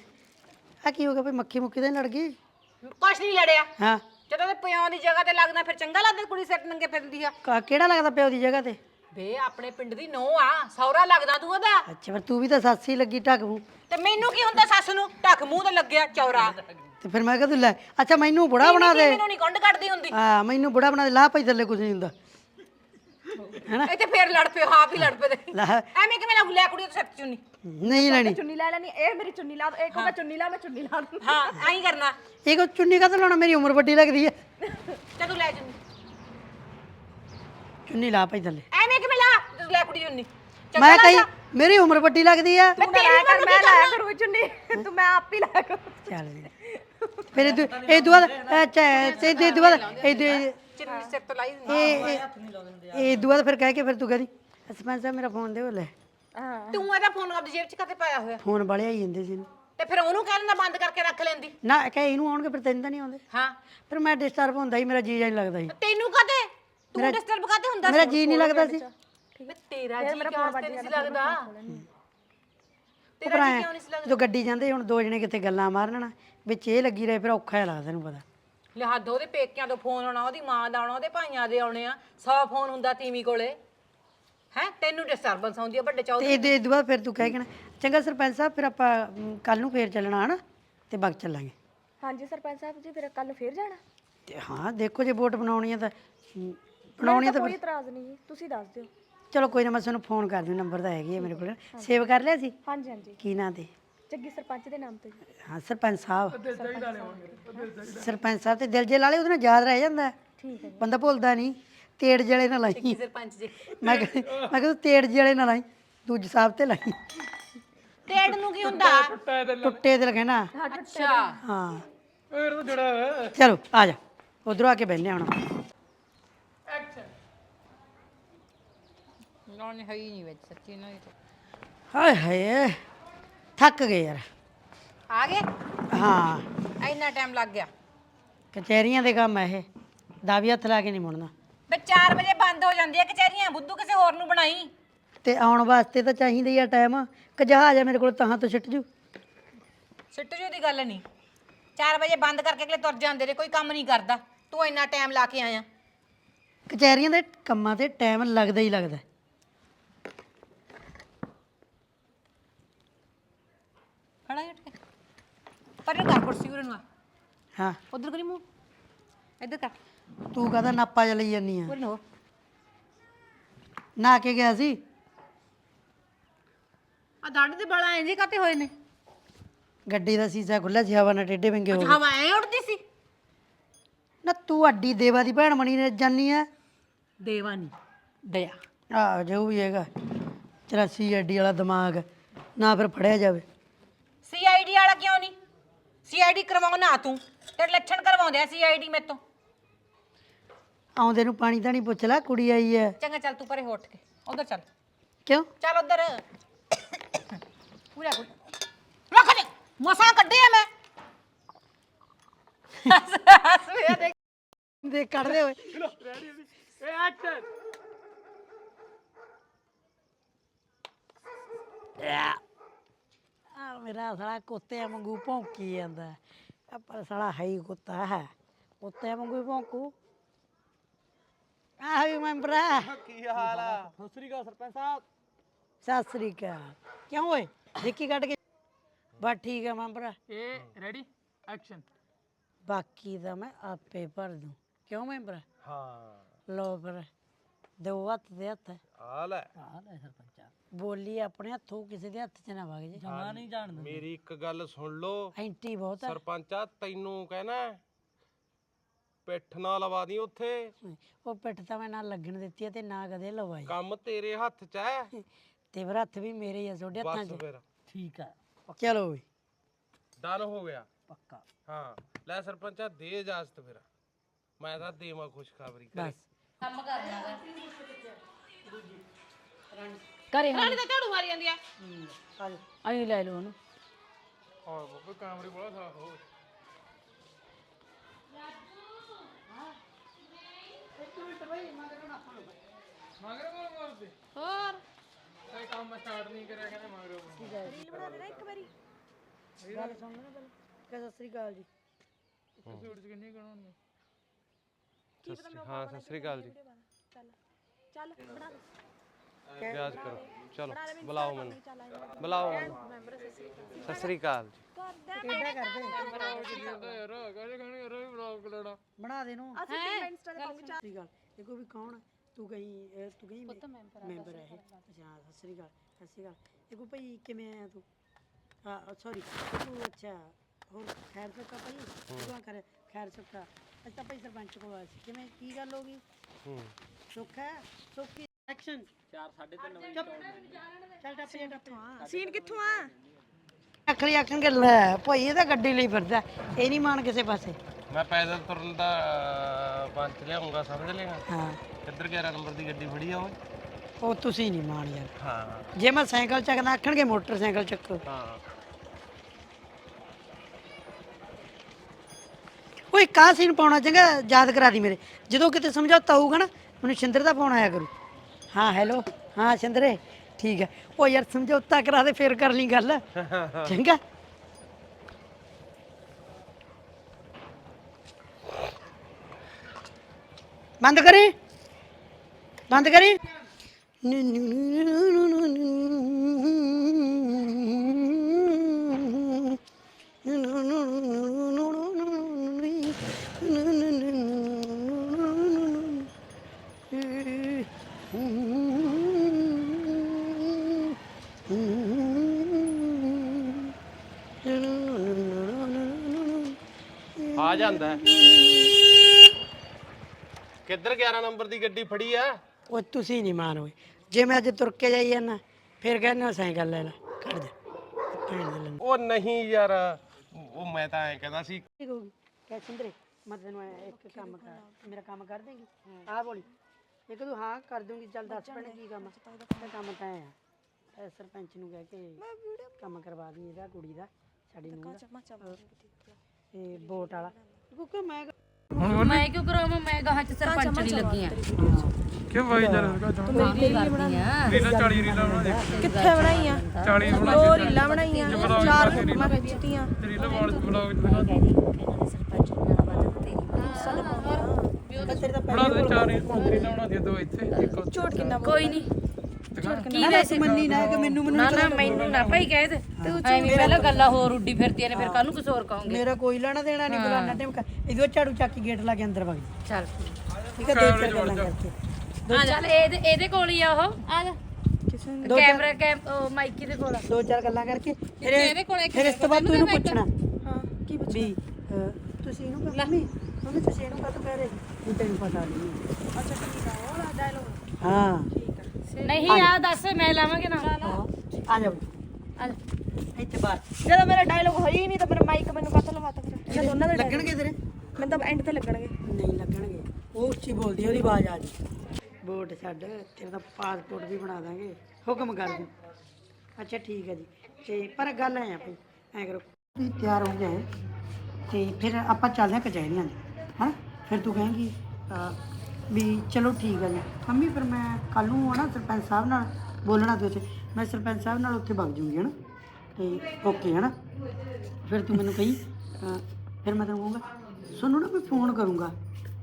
[SPEAKER 3] ਆ ਕੀ ਹੋ ਗਿਆ ਭਈ ਮੱਖੀ ਮੁੱਕੀ ਤਾਂ ਨੀ ਲੜ ਗਈ?
[SPEAKER 6] ਕੁਛ ਨਹੀਂ ਲੜਿਆ।
[SPEAKER 3] ਹਾਂ।
[SPEAKER 6] ਜਦੋਂ ਤੇ ਪਿਓ ਦੀ ਜਗ੍ਹਾ ਤੇ ਲੱਗਦਾ ਫਿਰ ਚੰਗਾ ਲੱਗਦਾ ਕੁੜੀ ਸਿਰ ਨੰਗੇ ਫਿਰਦੀ ਆ।
[SPEAKER 3] ਕਾ- ਕਿਹੜਾ ਲੱਗਦਾ ਪਿਓ ਦੀ ਜਗ੍ਹਾ ਤੇ?
[SPEAKER 6] ਵੇ ਆਪਣੇ ਪਿੰਡ ਦੀ ਨੋ ਆ ਸੌਰਾ ਲੱਗਦਾ ਤੂੰ ਉਹਦਾ।
[SPEAKER 3] ਅੱਛਾ ਪਰ ਤੂੰ ਵੀ ਤਾਂ ਸਾਸੀ ਲੱਗੀ ਢਕੂ
[SPEAKER 6] ਤੇ ਮੈਨੂੰ ਕੀ ਹੁੰਦਾ ਸੱਸ ਨੂੰ? ਢੱਕ ਮੂੰਹ ਤੇ ਲੱਗਿਆ ਚੌਰਾ।
[SPEAKER 3] ਤੇ ਫਿਰ ਮੈਂ ਕਿਹਾ ਤੂੰ ਲੈ ਅੱਛਾ ਮੈਨੂੰ ਬੁੜਾ ਬਣਾ ਦੇ।
[SPEAKER 6] ਮੈਨੂੰ ਨਹੀਂ ਗੁੰਡ ਕੱਢਦੀ ਹੁੰਦੀ।
[SPEAKER 3] ਹਾਂ ਮੈਨੂੰ ਬੁੜਾ ਬਣਾ ਦੇ ਲਾ ਪਈ ਥੱਲੇ ਕੁਝ ਨਹੀਂ ਹੁੰਦਾ।
[SPEAKER 6] ਇੱਥੇ ਫੇਰ ਲੜ ਪਿਓ ਆਪ ਹੀ ਲੜ ਪਏ ਤੇ।
[SPEAKER 3] ਲੈ।
[SPEAKER 6] ਐਵੇਂ ਕਿਵੇਂ ਲੱਗ ਲਿਆ ਕੁੜੀ ਤੋਂ ਸਿਰ ਤੇ ਚੁੰਨੀ।
[SPEAKER 3] ਨਹੀਂ ਲੈਣੀ
[SPEAKER 2] ਚੁੰਨੀ ਲੈ ਲੈਣੀ ਇਹ ਮੇਰੀ ਚੁੰਨੀ ਲਾ ਦੋ ਇਹ ਕਹੂਗਾ ਚੁੰਨੀ ਲਾ ਮੈਂ ਚੁੰਨੀ ਲਾ ਦੂੰ
[SPEAKER 6] ਹਾਂ ਐਂ ਕਰਨਾ।
[SPEAKER 3] ਇਹ ਕੋ ਚੁੰਨੀ ਕਾ ਲਾਉਣਾ ਮੇਰੀ ਉਮਰ ਵੱਡੀ ਲੱਗਦੀ ਹੈ
[SPEAKER 6] ਤੇ ਤੂੰ ਲੈ ਚੁੰਨੀ।
[SPEAKER 3] ਚੁੰਨੀ ਲਾ ਪਈ ਥੱਲੇ।
[SPEAKER 6] ਐਵੇਂ ਕਿਵੇਂ ਲਾ ਤੂੰ ਲੈ ਕੁੜੀ ਚੁੰਨੀ।
[SPEAKER 3] ਮੈਂ ਕਹੀ? ਮੇਰੀ ਉਮਰ ਵੱਡੀ ਲੱਗਦੀ ਆ।
[SPEAKER 6] ਮੈਂ ਤੇਰੀ
[SPEAKER 2] ਕਰ ਮੈਂ ਲਾਇਆ? ਕਰੂ ਚੁੰਨੀ। ਤੂੰ ਮੈਂ ਆਪ ਹੀ ਲਾਇਆ ਕਰੂ।
[SPEAKER 3] ਚੱਲ ਫਿਰ ਇਹ ਦੂ- ਇਹ ਦੁਆ ਅੱਛਾ ਤੇ ਇਹ ਦੁਆ ਇਹ ਦੁਆ-
[SPEAKER 6] ਚੁੰਨੀ ਸਿਰ ਤੇ ਲਾਈ ਹੁੰਦੀ।
[SPEAKER 3] ਇਹ ਇਹ- ਇਹ ਦੁਆ ਫਿਰ ਕਹਿ ਕੇ ਫਿਰ ਤੂੰ ਕਹਿੰਦੀ ਸਰਪੰਚ ਸਾਹਿਬ ਮੇਰਾ ਫੋਨ ਦਿਓ ਲੈ।
[SPEAKER 6] ਤੂੰ ਇਹਦਾ ਫੋਨ ਆਪਣੀ ਜੇਬ 'ਚ ਕਾਤੇ ਪਾਇਆ ਹੋਇਆ?
[SPEAKER 3] ਫੋਨ ਬੜੇ ਆਈ ਜਾਂਦੇ ਸੀ ਇਹਨੂੰ।
[SPEAKER 6] ਤੇ ਫਿਰ ਉਹਨੂੰ ਕਹਿ ਦਿੰਦਾ ਬੰਦ ਕਰਕੇ ਰੱਖ ਲੈਂਦੀ?
[SPEAKER 3] ਨਾ ਕਹੇ ਇਹਨੂੰ ਆਉਣਗੇ ਫਿਰ ਤੈਨੂੰ ਤਾਂ ਨਹੀਂ ਆਉਂਦੇ।
[SPEAKER 6] ਹਾਂ।
[SPEAKER 3] ਫਿਰ ਮੈਂ ਡਿਸਟਰਬ ਹੁੰਦਾ ਸੀ ਮੇਰਾ ਜੀ ਨਹੀਂ ਲੱਗਦਾ ਸੀ।
[SPEAKER 6] ਤੈਨੂੰ ਕਾਤੇ ਤੂੰ ਡਿਸਟਰਬ ਕਾਤੇ ਹੁੰਦਾ
[SPEAKER 3] ਮੇਰਾ ਜੀ ਨਹੀਂ ਲੱਗਦਾ ਸੀ।
[SPEAKER 6] ਮੈਂ ਤੇਰਾ ਜੀ
[SPEAKER 2] ਮੇਰਾ
[SPEAKER 6] ਕਿਉਂ
[SPEAKER 2] ਫੋਨ ਵੱਜ
[SPEAKER 6] ਨਹੀਂ ਸੀ
[SPEAKER 2] ਗਿਆ
[SPEAKER 6] ਲੱਗਦਾ?
[SPEAKER 3] ਉਹ ਭਰਾ ਜਦੋਂ ਗੱਡੀ ਜਾਂਦੇ ਹੁਣ ਦੋ ਜਣੇ ਕਿਤੇ ਗੱਲਾਂ ਮਾਰਨਣਾ ਵਿੱਚ ਇਹ ਲੱਗੀ ਰਹੇ ਫਿਰ ਔਖਾ ਜਿਹਾ ਲੱਗਦਾ ਤੈਨੂੰ ਪਤਾ।
[SPEAKER 6] ਲੈ ਹੱਦ ਉਹਦੇ ਪੇਕਿਆਂ ਤੋਂ ਫੋਨ ਆਉਣਾ ਉਹਦੀ ਮਾਂ ਦਾ ਆਉਣਾ ਉਹਦੇ ਭਾਈਆਂ ਦੇ ਆਉਣੇ ਆ 100 ਫੋਨ ਹੁੰਦਾ ਤੀਵੀਂ ਕੋਲੇ। ਹੈ? ਤੈਨੂੰ ਡਿਸਟਰਬੈਂਸ ਆਉਂਦੀ ਆ ਵੱਡੇ
[SPEAKER 3] ਤੇ ਇਹਦੇ ਇਹਦੇ ਬਾਅਦ ਫਿਰ ਤੂੰ ਕਹਿ ਕਹਿਣਾ ਚੰਗਾ ਸਰਪੰਚ ਸਾਹਿਬ ਫਿਰ ਆਪਾਂ ਕੱਲ ਨੂੰ ਫੇਰ ਚੱਲਣਾ ਹਨਾ? ਤੇ ਬਗ ਚੱਲਾਂਗੇ।
[SPEAKER 2] ਹਾਂਜੀ ਸਰਪੰਚ ਸਾਹਿਬ ਜੀ ਫਿਰ ਕੱਲ ਨੂੰ ਫੇਰ ਜਾਣਾ?
[SPEAKER 3] ਤੇ ਹਾਂ ਦੇਖੋ ਜੇ ਵੋਟ ਬਣਾਉਣੀ ਹੈ ਤਾਂ ਬਣਾਉਣੀ ਤਾਂ
[SPEAKER 2] ਕੋਈ ਇਤਰਾਜ਼ ਨਹੀਂ ਜੀ ਤੁਸੀਂ ਦੱਸ ਦਿਓ।
[SPEAKER 3] ਚਲੋ ਕੋਈ ਨਾ ਮੈਂ ਤੁਹਾਨੂੰ ਫੋਨ ਕਰ ਦੂੰ ਨੰਬਰ ਤਾਂ ਹੈਗੀ ਹੈ ਮੇਰੇ ਕੋਲ। ਸੇਵ ਕਰ ਲਿਆ ਸੀ?
[SPEAKER 2] ਹਾਂਜੀ ਹਾਂਜੀ।
[SPEAKER 3] ਕੀ ਨਾਂ ਤੇ?
[SPEAKER 2] ਜੱਗੀ ਸਰਪੰਚ ਦੇ ਨਾਮ ਤੇ ਜੀ।
[SPEAKER 3] ਹਾਂ ਸਰਪੰਚ ਸਾਹਿਬ। ਸਰਪੰਚ ਸਾਹਿਬ ਤੇ ਦਿਲ ਜੇ ਲਾਲੇ ਉਹਦੇ ਨਾਲ ਯਾਦ ਰਹਿ ਜਾਂਦਾ।
[SPEAKER 2] ਠੀਕ ਹੈ
[SPEAKER 3] ਬੰਦਾ ਭੁੱਲਦਾ ਨਹੀਂ। ਤੇੜ ਜਲੇ ਨਾਲ ਲਾਈ।
[SPEAKER 6] ਸਰਪੰਚ ਜੀ।
[SPEAKER 3] ਮੈਂ ਕਿਹਾ- ਮੈਂ ਕਿਹਾ ਤੂੰ ਤੇੜ ਜਲੇ ਨਾਲ ਲਾਈ। ਦੂਜੇ ਸਾਹਿਬ ਤੇ ਲਾਈ।
[SPEAKER 6] ਟੇਡ ਨੂੰ ਕੀ ਹੁੰਦਾ?
[SPEAKER 3] ਟੁੱਟੇ ਦਿਲ ਕਹਿਣਾ
[SPEAKER 6] ਅੱਛਾ।
[SPEAKER 3] ਹਾਂ।
[SPEAKER 1] ਫੇਰ ਤਾਂ ਜੜਾ
[SPEAKER 3] ਚਲੋ ਆ ਜਾ। ਉਧਰੋਂ ਆ ਕੇ ਬੈਠਨੇ ਹੁਣ।
[SPEAKER 6] ਨੌਨ ਹੈ ਹੀ ਨਹੀਂ ਵਿੱਚ ਸੱਚੀ ਨਾ
[SPEAKER 3] ਹਾਏ ਹਾਏ। ਥੱਕ ਗਏ ਯਾਰ।
[SPEAKER 6] ਆ ਗਏ?
[SPEAKER 3] ਹਾਂ।
[SPEAKER 6] ਇੰਨਾ ਟਾਈਮ ਲੱਗ ਗਿਆ।
[SPEAKER 3] ਕਚਹਿਰੀਆਂ ਦੇ ਕੰਮ ਆ ਇਹ। ਦਾਵੀ ਹੱਥ ਲਾ ਕੇ ਨਹੀਂ ਮੁੜਨਾ।
[SPEAKER 6] ਬੇ 4 ਵਜੇ ਬੰਦ ਹੋ ਜਾਂਦੀ ਆ ਕਚਹਿਰੀਆਂ। ਬੁੱਧੂ ਕਿਸੇ ਹੋਰ ਨੂੰ ਬਣਾਈ।
[SPEAKER 3] ਤੇ ਆਉਣ ਵਾਸਤੇ ਤਾਂ ਚਾਹੀਦਾ ਹੀ ਆ ਟਾਈਮ ਕਿ ਜਹਾਜ਼ ਆ ਮੇਰੇ ਕੋਲ ਤਾਂ ਤੋਂ ਛਿੱਟ ਜੂ।
[SPEAKER 6] ਸਿੱਟ ਜੂ ਦੀ ਗੱਲ ਨਹੀਂ। 4 ਵਜੇ ਬੰਦ ਕਰਕੇ ਅਗਲੇ ਤੁਰ ਜਾਂਦੇ ਨੇ ਕੋਈ ਕੰਮ ਨਹੀਂ ਕਰਦਾ। ਤੂੰ ਇੰਨਾ ਟਾਈਮ ਲਾ ਕੇ ਆਇਆ।
[SPEAKER 3] ਕਚਹਿਰੀਆਂ ਦੇ ਕੰਮਾਂ ਤੇ ਟਾਈਮ ਲੱਗਦਾ ਹੀ ਲੱਗਦਾ।
[SPEAKER 6] ਖੜਾ ਹੀ ਉੱਠ ਕੇ ਪਰ ਇਹ ਕਰ ਕੁਰਸੀ ਉਰੇ ਨੂੰ ਆ।
[SPEAKER 3] ਹਾਂ।
[SPEAKER 6] ਉਧਰ ਕਰੀ ਮੂੰਹ। ਇੱਧਰ ਕਰ।
[SPEAKER 3] ਤੂੰ ਕਹਦਾ ਨਾਪਾ ਚ ਲਈ ਜਾਨੀ ਆ।
[SPEAKER 6] ਉਰੇ ਨੂੰ ਹੋ।
[SPEAKER 3] ਨਾ ਕੇ ਗਿਆ ਸੀ?
[SPEAKER 6] ਆ ਦਾੜੀ ਦੇ ਵਾਲ ਐਂ ਜੀ ਕਾਤੇ ਹੋਏ ਨੇ?
[SPEAKER 3] ਗੱਡੀ ਦਾ ਸੀਸਾ ਖੁੱਲਾ ਸੀ ਹਵਾ ਨਾਲ ਟੇਢੇ ਵਿੰਗੇ ਹੋ ਗਏ।
[SPEAKER 6] ਹਵਾ ਐ ਉੱਡਦੀ ਸੀ?
[SPEAKER 3] ਨਾ ਤੂੰ ਅੱਡੀ ਦੇਵਾ ਦੀ ਭੈਣ ਬਣੀ ਨੇ ਜਾਨੀ ਆ।
[SPEAKER 6] ਦੇਵਾ ਨਹੀਂ ਦਇਆ।
[SPEAKER 3] ਆ ਜੋ ਵੀ ਹੈਗਾ। 84 ਅੱਡੀ ਵਾਲਾ ਦਿਮਾਗ ਨਾ ਫਿਰ ਫੜਿਆ ਜਾਵੇ।
[SPEAKER 6] ਵਾਲਾ ਕਿਉਂ ਨਹੀਂ? ਸੀਆਈਡੀ ਕਰਵਾਉਣਾ ਤੂੰ। ਤੇ ਲੱਛਣ ਕਰਵਾਉਂਦੇ ਆ ਸੀਆਈਡੀ ਮੇਤੋਂ।
[SPEAKER 3] ਆਉਂਦੇ ਨੂੰ ਪਾਣੀ ਤਾਂ ਨਹੀਂ ਪੁੱਛ ਲੈ ਕੁੜੀ ਆਈ ਹੈ।
[SPEAKER 6] ਚੰਗਾ ਚੱਲ ਤੂੰ ਪਰੇ ਹੋ ਉੱਠ ਕੇ। ਉਧਰ ਚੱਲ।
[SPEAKER 3] ਕਿਉਂ?
[SPEAKER 6] ਚੱਲ ਉਧਰ। ਪੂਰਾ ਰੱਖ ਦੇ। ਮਸਾਂ ਕੱਢੇ ਆ ਮੈਂ। ਹੱਸ ਹੱਸ ਵੇ ਦੇਖ
[SPEAKER 3] ਦੇ ਕੱਢਦੇ ਹੋਏ।
[SPEAKER 1] ਏ ਐਕਸ਼ਨ
[SPEAKER 3] ਆ ਮੇਰਾ ਸਾਲਾ ਕੁੱਤੇ ਵਾਂਗੂ ਭੌਂਕੀ ਜਾਂਦਾ। ਆ ਪਰ ਸਾਲਾ ਹੈ ਹੀ ਕੁੱਤਾ ਹੈ। ਕੁੱਤੇ ਵਾਂਗੂ ਹੀ ਭੌਂਕੂ। ਆ ਵੀ ਮੈਂਬਰਾ
[SPEAKER 7] ਕੀ ਹਾਲ ਆ?
[SPEAKER 1] ਸਤਿ ਸ੍ਰੀ ਅਕਾਲ ਸਰਪੰਚ ਸਾਹਿਬ।
[SPEAKER 3] ਸਤਿ ਸ੍ਰੀ ਅਕਾਲ। ਕਿਉਂ ਓਏ? ਦੇਖੀ ਕੱਢ ਕੇ। ਬਸ ਠੀਕ ਹੈ ਮੈਂਬਰਾ।
[SPEAKER 1] ਇਹ ਰੈਡੀ ਐਕਸ਼ਨ
[SPEAKER 3] ਬਾਕੀ ਦਾ ਮੈਂ ਆਪੇ ਭਰ ਦੂੰ। ਕਿਉਂ ਮੈਂਬਰਾ?
[SPEAKER 7] ਹਾਂ।
[SPEAKER 3] ਲੋ ਫਿਰ। ਦੋ ਹੱਥ ਦੇ ਹੱਥ।
[SPEAKER 7] ਆ ਲੈ।
[SPEAKER 3] ਬੋਲੀ ਆਪਣੇ ਹੱਥੋਂ ਕਿਸੇ ਦੇ ਹੱਥ 'ਚ ਨਾ ਵਗ ਜੇ। ਜਮਾ ਨਹੀਂ ਜਾਣਦਾ।
[SPEAKER 7] ਮੇਰੀ ਇੱਕ ਗੱਲ ਸੁਣ ਲੋ
[SPEAKER 3] ਐਂਟੀ ਬਹੁਤ ਹੈ
[SPEAKER 7] ਸਰਪੰਚਾ ਤੈਨੂੰ ਕਹਿਣਾ ਪਿੱਠ ਨਾ ਲਵਾ ਦੀ ਉੱਥੇ।
[SPEAKER 3] ਉਹ ਪਿੱਠ ਤਾਂ ਮੈਂ ਨਾ ਲੱਗਣ ਦਿੱਤੀ ਹੈ ਤੇ ਨਾ ਕਦੇ ਲਵਾਈ।
[SPEAKER 7] ਕੰਮ ਤੇਰੇ ਹੱਥ 'ਚ ਹੈ।
[SPEAKER 3] ਤੇ ਫਿਰ ਹੱਥ ਵੀ ਮੇਰੇ ਹੀ ਆ ਤੁਹਾਡੇ ਹੱਥਾਂ
[SPEAKER 7] ਬਸ
[SPEAKER 3] 'ਚ।
[SPEAKER 7] ਫਿਰ।
[SPEAKER 3] ਠੀਕ ਆ। ਚਲੋ ਵੀ।
[SPEAKER 7] ਡਨ ਹੋ ਗਿਆ।
[SPEAKER 3] ਪੱਕਾ।
[SPEAKER 7] ਹਾਂ। ਲੈ ਸਰਪੰਚਾ ਦੇ ਇਜਾਜ਼ਤ ਫਿਰ। ਮੈਂ ਤਾਂ ਦੇਵਾਂ ਖੁਸ਼ਖਬਰੀ ਕਰੇ।
[SPEAKER 3] ਬਸ।
[SPEAKER 2] ਕਰੇ
[SPEAKER 6] ਰਾਣੀ ਤਾਂ ਝਾੜੂ ਮਾਰੀ ਜਾਂਦੀ ਆ।
[SPEAKER 2] ਆਈ ਲੈ ਲਓ ਉਹਨੂੰ।
[SPEAKER 1] ਔਰ ਬੱਬੇ ਕੈਮਰੇ ਬੜਾ ਸਾਫ਼ ਹੋ। ਮਗਰ ਕੋਲ ਮਾਰਦੇ
[SPEAKER 6] ਹੋਰ।
[SPEAKER 1] ਕੋਈ ਕੰਮ ਸਟਾਰਟ ਨਹੀਂ ਕਰਿਆ ਕਹਿੰਦੇ ਮਗਰ।
[SPEAKER 2] ਬਣਾ ਦੇਣਾ ਇੱਕ ਵਾਰੀ।
[SPEAKER 3] ਗੱਲ ਸੁਣ ਲੈ ਪਹਿਲਾਂ ਕਿ ਸਤਿ ਸ੍ਰੀ ਅਕਾਲ ਜੀ।
[SPEAKER 1] ਸੂਟ ਚ ਕਿੰਨੀ ਕਰਾਉਣੀ
[SPEAKER 5] ਹਾਂ ਸਤਿ ਸ੍ਰੀ ਅਕਾਲ ਜੀ।
[SPEAKER 2] ਚੱਲ ਚੱਲ ਬਣਾ ਦੇ।
[SPEAKER 5] ਵਿਆਜ ਕਰੋ। ਚਲੋ ਬੁਲਾਓ ਮੈਨੂੰ। ਬੁਲਾਓ ਮੈਨੂੰ। ਸਤਿ ਸ੍ਰੀ ਅਕਾਲ। ਜੀ।
[SPEAKER 3] ਕਿਹੜਾ ਕਰਦੇ
[SPEAKER 1] ਯਾਰ ਕਹਿੰਦੇ ਕਹਿੰਦੇ ਯਾਰ ਵੀ ਬਲੌਗ ਲੈਣਾ।
[SPEAKER 3] ਬਣਾ ਦੇ ਨੂੰ
[SPEAKER 2] ਅਸੀਂ ਤੇ ਇੰਸਟਾ ਤੇ ਪਾਉਂਗੇ?
[SPEAKER 3] ਸਤਿ ਸ੍ਰੀ ਅਕਾਲ। ਇਹ ਕੋਈ ਵੀ ਕੌਣ? ਆ? ਤੂੰ ਕਹੀਂ ਇਹ ਤੂੰ ਕਹੀਂ ਮੈਂਬਰ ਹੈ ਇਹ। ਅੱਛਾ ਸਤਿ ਸ੍ਰੀ ਅਕਾਲ ਸਤਿ ਸ੍ਰੀ ਅਕਾਲ। ਇਹ ਕੋਈ ਭਾਈ ਕਿਵੇਂ ਆਇਆ ਤੂੰ? ਹਾਂ ਸੌਰੀ ਤੂੰ ਅੱਛਾ ਹੋਰ ਖੈਰ ਸੱਕਾ ਭਾਈ? ਤੂੰ ਕਰ ਖੈਰ ਸੱਕਾ ਅੱਜ ਤਾਂ ਭਾਈ ਸਰਪੰਚ ਕੋਲ ਆਇਆ ਸੀ। ਕਿਵੇਂ ਕੀ ਗੱਲ ਹੋ ਗਈ?
[SPEAKER 5] ਹੂੰ।
[SPEAKER 3] ਸੁੱਖ ਹੈ? ਸੁੱਖ ਐਕਸ਼ਨ 4 3.5 ਚੱਲ ਟੱਪ ਜਾ ਟੱਪ ਜਾ।
[SPEAKER 2] ਸੀਨ ਕਿੱਥੋਂ ਆ?
[SPEAKER 3] ਅਖਲੀ ਆਖਣ ਕੇ ਲੈ ਭਾਈ ਇਹ ਤਾਂ ਗੱਡੀ ਲਈ ਫਿਰਦਾ। ਇਹ ਨਹੀਂ ਮਾਨ ਕਿਸੇ ਪਾਸੇ।
[SPEAKER 5] ਮੈਂ ਪੈਦਲ ਤੁਰਨ ਦਾ ਅਹ, ਪੰਚ ਲਿਆਉਂਗਾ ਸਮਝ ਲੇਗਾ
[SPEAKER 3] ਹਾਂ।
[SPEAKER 5] ਕਿੱਧਰ 11 ਨੰਬਰ ਦੀ ਗੱਡੀ ਫੜੀ ਆ ਓਏ
[SPEAKER 3] ਉਹ ਤੁਸੀਂ ਨਹੀਂ ਮਾਣ ਯਾਰ।
[SPEAKER 5] ਹਾਂ।
[SPEAKER 3] ਜੇ ਮੈਂ ਸਾਈਕਲ ਚੱਕਦਾ ਆਖਣਗੇ ਮੋਟਰਸਾਈਕਲ ਚੱਕੋ।
[SPEAKER 5] ਹਾਂ।
[SPEAKER 3] ਓਏ ਕਾ ਸੀਨ ਪਾਉਣਾ ਚੰਗਾ, ਯਾਦ ਕਰਾ ਦੀ ਮੇਰੇ। ਜਦੋਂ ਕਿਤੇ ਸਮਝੌਤਾ ਹੋਊਗਾ ਨਾ, ਮੈਨੂੰ ਸ਼ਿੰਦਰ ਦਾ ਫੋਨ ਆਇਆ ਕਰੂ। ਹਾਂ, ਹੈਲੋ। ਹਾਂ, ਸਿੰਦਰੇ, ਠੀਕ ਹੈ। ਉਹ ਯਾਰ, ਸਮਝੌਤਾ ਕਰਾ ਦੇ, ਫੇਰ ਕਰ ਲਈ ਗੱਲ। ਚੰਗਾ। ਬੰਦ ਕਰੀ। ਬੰਦ ਕਰੀ।
[SPEAKER 5] ਆ ਜਾਂਦਾ ਹੈ। ਕਿੱਧਰ 11 ਨੰਬਰ ਦੀ ਗੱਡੀ ਫੜੀ ਆ?
[SPEAKER 3] ਉਹ ਤੁਸੀਂ ਨਹੀਂ ਹੋਏ। ਜੇ ਮੈਂ ਅੱਜ ਤੁਰ ਕੇ ਜਾਈ ਜਾਂਦਾ ਫਿਰ ਕਹਿੰਦੇ ਹੋ ਸਾਈਕਲ ਲੈ ਲੈ ਕੱਢ ਦੇ ਭੈਣ ਦੇ ਲੰਨ
[SPEAKER 5] ਉਹ ਨਹੀਂ ਯਾਰ ਉਹ ਮੈਂ ਤਾਂ ਐਂ ਕਹਿੰਦਾ ਸੀ।
[SPEAKER 3] ਕਹਿ ਸਿੰਦਰੇ ਮੈਂ ਤੈਨੂੰ ਐਂ ਇੱਕ ਕੰਮ ਕਰ ਮੇਰਾ ਕੰਮ ਕਰ ਦੇਂਗੀ? ਆਹ ਬੋਲੀ। ਇੱਕ ਤੂੰ ਹਾਂ ਕਰ ਦੂੰਗੀ ਚੱਲ ਦੱਸ ਭੈਣੇ ਕੀ ਕੰਮ ਇਹ ਕੰਮ ਤਾਂ ਐਂ ਆ। ਇਹ ਸਰਪੰਚ ਨੂੰ ਕਹਿ ਕੇ ਕੰਮ ਕਰਵਾ ਦੀ ਇਹਦਾ ਕੁੜੀ ਦਾ ਸਾਡੀ ਨੂੰ ਦਾ। ਇਹ ਵੋਟ ਵਾਲਾ। ਕਿਉਂਕਿ ਮੈਂ
[SPEAKER 4] ਮੈਂ ਕਿਉਂ ਕਰਾਵਾਂ ਮੈਂ ਗਾਹਾਂ ਚ ਸਰਪੰਚ ਨਹੀਂ ਲੱਗੀ ਆ?
[SPEAKER 2] ਕਿੱਥੇ ਬਣਾਈਆਂ? 40 ਦੋ ਰੀਲਾਂ ਬਣਾਈਆਂ। ਚਾਰ ਫੋਟੋਆਂ ਖਿੱਚਤੀਆਂ ਝੋਟ ਕਿੰਨਾ
[SPEAKER 4] ਕੋਈ ਨਹੀਂ।
[SPEAKER 3] ਕੀ ਵੈਸੇ ਮੰਨੀ ਨਾ ਕਿ ਮੈਨੂੰ ਮੈਨੂੰ
[SPEAKER 4] ਨਾ ਨਾ ਮੈਨੂੰ ਨਾ ਭਾਈ ਕਹਿ ਦੇ। ਐਵੇਂ ਪਹਿਲਾਂ ਗੱਲਾਂ ਹੋਰ ਉੱਡੀ ਫਿਰਦੀਆਂ ਨੇ ਫਿਰ ਕੱਲ ਨੂੰ ਕੁਝ ਹੋਰ ਕਹੋਗੇ?
[SPEAKER 3] ਮੇਰਾ ਕੋਈ ਲੈਣਾ ਦੇਣਾ ਨਹੀਂ ਬੁਲਾਣਾ ਟਾਈਮ ਇਹਦੇ ਝਾੜੂ ਚੱਕ ਕੇ ਗੇਟ ਲਾ ਕੇ ਅੰਦਰ ਵਗ ਜਾ।
[SPEAKER 4] ਚੱਲ।
[SPEAKER 3] ਠੀਕ ਹੈ ਦੋ ਚਾਰ ਗੱਲਾਂ ਕਰਕੇ।
[SPEAKER 4] ਆ ਚੱਲ ਇਹਦੇ ਇਹਦੇ ਕੋਲ ਹੀ ਆ ਉਹ। ਆ ਜਾ। ਕੈਮਰਾ ਕੈਮ ਉਹ ਮਾਈਕੀ ਦੇ ਕੋਲ ਆ।
[SPEAKER 3] ਦੋ ਚਾਰ ਗੱਲਾਂ ਕਰਕੇ। ਫਿਰ ਇਹ- ਫਿਰ ਇਸ ਤੋਂ ਬਾਅਦ ਤੂੰ ਇਹਨੂੰ ਪੁੱਛਣਾ।
[SPEAKER 2] ਹਾਂ ਕੀ
[SPEAKER 3] ਵੀ ਅਹ, ਤੁਸੀਂ ਇਹਨੂੰ ਕਹ ਮੰਮੀ ਮੰਮੀ ਤੁਸੀਂ ਇਹਨੂੰ ਕਹ ਕਹਿ ਰਹੇ ਵੀ ਤੈਨੂੰ ਪਤਾ ਨਹੀਂ।
[SPEAKER 2] ਅੱਛਾ ਠੀਕ ਆ ਉਹ ਦਾ ਡਾਇਲੋਗ
[SPEAKER 3] ਹਾਂ।
[SPEAKER 4] ਨਹੀਂ ਆ ਦੱਸ ਮੈਂ ਲਾਵਾਂਗੇ ਨਾ।
[SPEAKER 3] ਆ ਜਾਓ।
[SPEAKER 4] ਆ ਜਾ।
[SPEAKER 3] ਇੱਥੇ ਬਾਹਰ।
[SPEAKER 2] ਜਦੋਂ ਮੇਰਾ ਡਾਇਲੋਗ ਹੋਈ ਨਹੀਂ ਤਾਂ ਮੇਰਾ ਮਾਈਕ ਮੈਨੂੰ ਕਾਹਤੋਂ ਲਵਾਤਾ ਫਿਰ? ਇਹਨਾਂ ਦੋਨਾਂ ਦੇ
[SPEAKER 3] ਲੱਗਣਗੇ ਤੇਰੇ?
[SPEAKER 2] ਮੈਨੂੰ ਤਾਂ ਐਂਡ ਤੇ ਲੱਗਣਗੇ।
[SPEAKER 3] ਨਹੀਂ ਲੱਗਣਗੇ। ਉਹ ਉੱਚੀ ਬੋਲਦੀ ਆ, ਉਹਦੀ ਆਵਾਜ਼ ਆ ਜੀ ਵੋਟ ਛੱਡ ਤੇਰਾ ਤਾਂ ਪਾਸਪੋਰਟ ਵੀ ਬਣਾ ਦਾਂਗੇ। ਹੁਕਮ ਕਰ ਦੂੰ। ਅੱਛਾ ਠੀਕ ਹੈ ਜੀ। ਤੇ ਪਰ ਗੱਲ ਐ ਆ ਭਈ ਐ ਕਰੋ। ਵੀ ਤਿਆਰ ਹੋ ਜਾਏ ਤੇ ਫਿਰ ਆਪਾਂ ਚੱਲਦੇ ਹਾਂ ਕਚਹਿਰੀਆਂ ਹਾਂ? ਫਿਰ ਤੂੰ ਕਹੇਂਗੀ ਅਹ, ਵੀ ਚਲੋ ਠੀਕ ਹੈ ਜੀ। ਮੰਮੀ ਫਿਰ ਮੈਂ ਕੱਲ ਨੂੰ ਆਣਾ ਸਰਪੰਚ ਸਾਹਿਬ ਨਾਲ ਬੋਲਣਾ ਤੇ ਉੱਥੇ। ਮੈਂ ਸਰਪੰਚ ਸਾਹਿਬ ਨਾਲ ਉੱਥੇ ਵਗ ਜੂੰਗੀ ਹਨਾ? ਤੇ ਓਕੇ ਹਨਾ? ਫਿਰ ਤੂੰ ਮੈਨੂੰ ਕਹੀ ਅਹ, ਫਿਰ ਮੈਂ ਤੈਨੂੰ ਕਹੂੰਗਾ ਸੁਣੋ ਨਾ ਮੈਂ ਫੋਨ ਕਰੂੰਗਾ।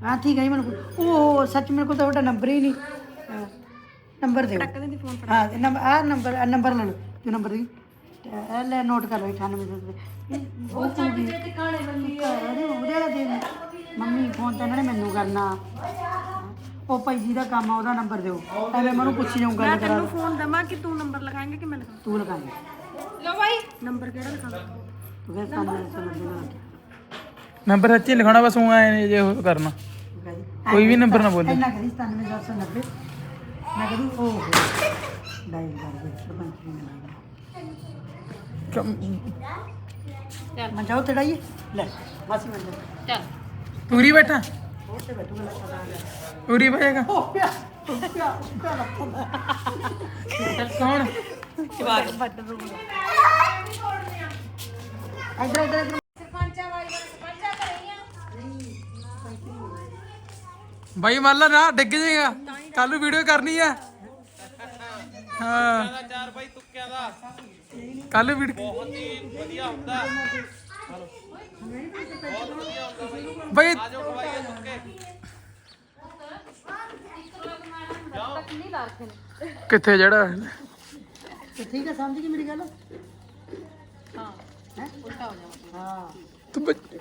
[SPEAKER 3] ਹਾਂ ਠੀਕ ਹੈ ਜੀ ਮੈਨੂੰ ਉਹ ਸੱਚ ਮੇਰੇ ਕੋਲ ਤਾਂ ਤੁਹਾਡਾ ਨੰਬਰ ਹੀ ਨਹੀਂ। ਅਹ, ਨੰਬਰ ਦਿਓ।
[SPEAKER 2] ਦੀ ਫੋਨ
[SPEAKER 3] ਹਾਂ ਨੰਬਰ ਆ ਨੰਬਰ ਆਹ ਨੰਬਰ ਲੈ ਲਓ ਤੂੰ ਨੰਬਰ ਦੀ। ਤੇ ਇਹ ਲੈ ਨੋਟ ਕਰ ਲਓ 98 ਦੇ ਉਹ ਕੁੜੀ ਟਿਕਾਣੇ ਬੰਦੀ ਉਹਦੇ ਵਾਲਾ ਦੇ। ਮੰਮੀ ਫੋਨ ਤਾਂ ਇਹਨਾਂ ਨੇ ਮੈਨੂੰ ਕਰਨਾ। ਉਹ ਭਾਈ ਜੀ ਦਾ ਕੰਮ ਆ ਉਹਦਾ ਨੰਬਰ ਦਿਓ। ਐਵੇਂ ਮੈਨੂੰ ਪੁੱਛੀ ਜਾਊਂ ਗੱਲ ਕਰਾ
[SPEAKER 2] ਤੈਨੂੰ ਫੋਨ ਦਵਾਂ ਕਿ ਤੂੰ ਨੰਬਰ ਲਗਾਏਂਗੇ ਕਿ ਮੈਂ ਲਗਾਵਾਂ?
[SPEAKER 3] ਤੂੰ ਲਗਾਈ
[SPEAKER 2] ਲਓ ਬਾਈ ਨੰਬਰ ਕਿਹੜਾ ਲਿਖਾਂ
[SPEAKER 3] ਤੂੰ ਕਹਿੰਦਾ ਸਾਹਮਣੇ ਸਮਝ ਦੇਣਾ
[SPEAKER 7] ਨੰਬਰ ਸੱਚੀ ਲਿਖਾਉਣਾ ਬਸ ਉਹ ਐ ਜੇ ਉਹ ਕਰਨਾ। ਕੋਈ ਵੀ ਨੰਬਰ ਨਾ ਬੋਲੀ।
[SPEAKER 3] ਇੰਨਾ ਕਰੀ 97790 ਮੈਂ ਕਰੂ ਉਹ ਡਾਇਲ ਕਰ ਦੇ ਸਰਪੰਚ ਨੂੰ ਚੱਲ ਮੈਂ ਜਾਉ ਤੜਾਈਏ ਲੈ ਮਾਸੀ ਮੈਂ ਜਾ
[SPEAKER 4] ਚੱਲ।
[SPEAKER 7] ਪੂਰੀ ਬੈਠਾ
[SPEAKER 3] ਹੋਰ ਤੇ ਹੋ ਪਿਆ ਹੋ ਪਿਆ ਪਿਆ ਲੱਤਾਂ
[SPEAKER 7] ਕੌਣ?
[SPEAKER 3] ਇਧਰ ਇਧਰ ਇਧਰ।
[SPEAKER 7] ਬਾਈ ਮੰਨ ਲਾ ਨਾ ਡਿੱਗ ਜਾਏਗਾ। ਕੱਲ ਨੂੰ ਵੀਡੀਓ ਕਰਨੀ ਆ। ਹਾਂ।
[SPEAKER 5] ਚਾਰ ਬਾਈ ਤੁੱਕਿਆਂ ਦਾ।
[SPEAKER 7] ਕੱਲ ਵੀਡੀਓ
[SPEAKER 5] ਬਹੁਤ ਹੀ ਵਧੀਆ ਹੁੰਦਾ।
[SPEAKER 7] ਬਾਈ ਕਿੱਥੇ ਜਿਹੜਾ
[SPEAKER 3] ਤੇ ਠੀਕ ਹੈ ਸਮਝ ਗਈ ਮੇਰੀ ਗੱਲ? ਹਾਂ ਹੈ? ਉਲਟਾ ਹੋ ਜਾਣਾ ਹਾਂ।
[SPEAKER 7] ਤੂੰ ਬੱਚ-